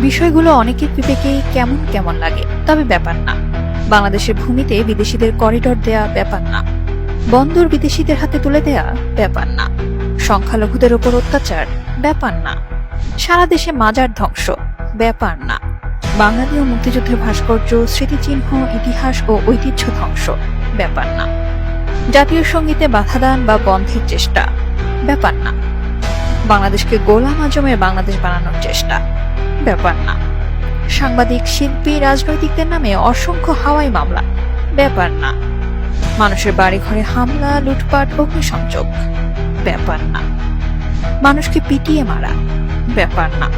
বিষয়গুলো অনেকের বিবেকেই কেমন কেমন লাগে, তবে ব্যাপার না। বাংলাদেশের ভূমিতে বিদেশিদের করিডর দেয়া ব্যাপার না। বন্দর বিদেশিদের হাতে তুলে দেয়া ব্যাপার না। সংখ্যালঘুদের ওপর অত্যাচার, ব্যাপার না। সারা দেশে মাজার ধ্বংস, ব্যাপার না। বাঙালি ও মুক্তিযুদ্ধের ভাস্কর্য, স্মৃতিচিহ্ন, ইতিহাস ও ঐতিহ্য ধ্বংস, ব্যাপার না। জাতীয় সঙ্গীতে বাধাদান বা বন্ধের চেষ্টা, ব্যাপার না। বাংলাদেশকে গোলাম আজমের বাংলাদেশ বানানোর চেষ্টা ব্যাপার না। সাংবাদিক, শিল্পী, রাজনৈতিকদের নামে অসংখ্য হাওয়াই মামলা। ব্যাপার না। মানুষের বাড়ি ঘরে হামলা, লুটপাট, অগ্নিসংযোগ। ব্যাপার না। মানুষকে পিটিয়ে মারা। ব্যাপার না।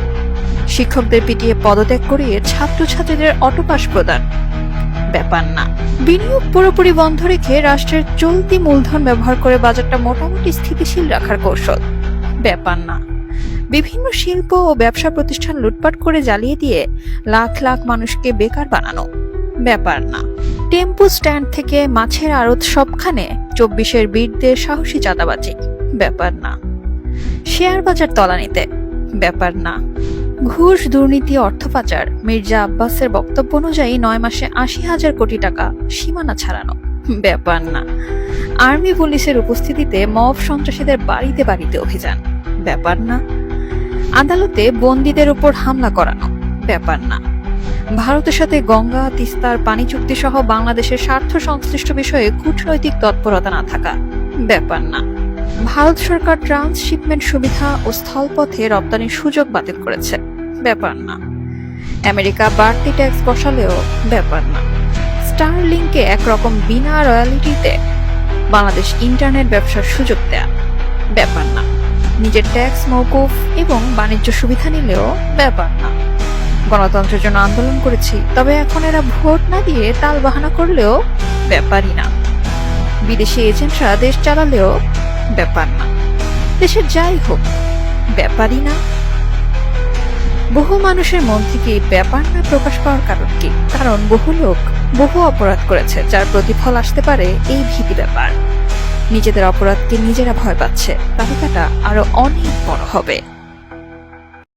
শিক্ষকদের পিটিয়ে পদত্যাগ করিয়ে ছাত্রছাত্রীদের অটোপাস প্রদান। ব্যাপার না। বিনিয়োগ পুরোপুরি বন্ধ রেখে রাষ্ট্রের চলতি মূলধন ব্যবহার করে বাজারটা মোটামুটি স্থিতিশীল রাখার কৌশল। ব্যাপার না। বিভিন্ন শিল্প ও ব্যবসা প্রতিষ্ঠান লুটপাট করে জ্বালিয়ে দিয়ে লাখ লাখ মানুষকে বেকার বানানো। ব্যাপার না। টেম্পু স্ট্যান্ড থেকে মাছের আড়ত সবখানে চব্বিশের বীরদের সাহসী চাঁদাবাজি। ব্যাপার না। শেয়ার বাজার তলানিতে। ব্যাপার না। ঘুষ, দুর্নীতি, অর্থ পাচার, মির্জা আব্বাসের বক্তব্য অনুযায়ী নয় মাসে আশি হাজার কোটি টাকা সীমানা ছাড়ানো। ব্যাপার না। আর্মি পুলিশের উপস্থিতিতে মব সন্ত্রাসীদের বাড়িতে বাড়িতে অভিযান। ব্যাপার না। আদালতে বন্দীদের উপর হামলা করানো, ব্যাপার না। ভারতের সাথে গঙ্গা, তিস্তার পানি চুক্তি সহ বাংলাদেশের স্বার্থ সংশ্লিষ্ট বিষয়ে কূটনৈতিক তৎপরতা না থাকা, ব্যাপার না। ভারত সরকার ট্রান্সশিপমেন্ট সুবিধা ও স্থলপথে রপ্তানির সুযোগ বাতিল করেছে, ব্যাপার না। আমেরিকা বাড়তি ট্যাক্স বসালেও, ব্যাপার না। স্টারলিংকে একরকম বিনা রয়্যালিটিতে বাংলাদেশ ইন্টারনেট ব্যবসার সুযোগ দেয়া, ব্যাপার না। নিজের ট্যাক্স মৌকুফ এবং বাণিজ্য সুবিধা নিলেও ব্যাপার না। গণতন্ত্রের জন্য আন্দোলন করেছি, তবে এখন এরা ভোট না দিয়ে তাল বাহানা করলেও ব্যাপারই না। বিদেশি এজেন্টরা দেশ চালালেও ব্যাপার না। দেশের যাই হোক, ব্যাপারই না। বহু মানুষের মন থেকে ব্যাপার না প্রকাশ পাওয়ার কারণ কি? কারণ বহু লোক বহু অপরাধ করেছে, যার প্রতিফল আসতে পারে এই ভীতি ব্যাপার। নিজেদের অপরাধকে নিজেরা ভয় পাচ্ছে তালিকাটা আরও অনেক বড় হবে।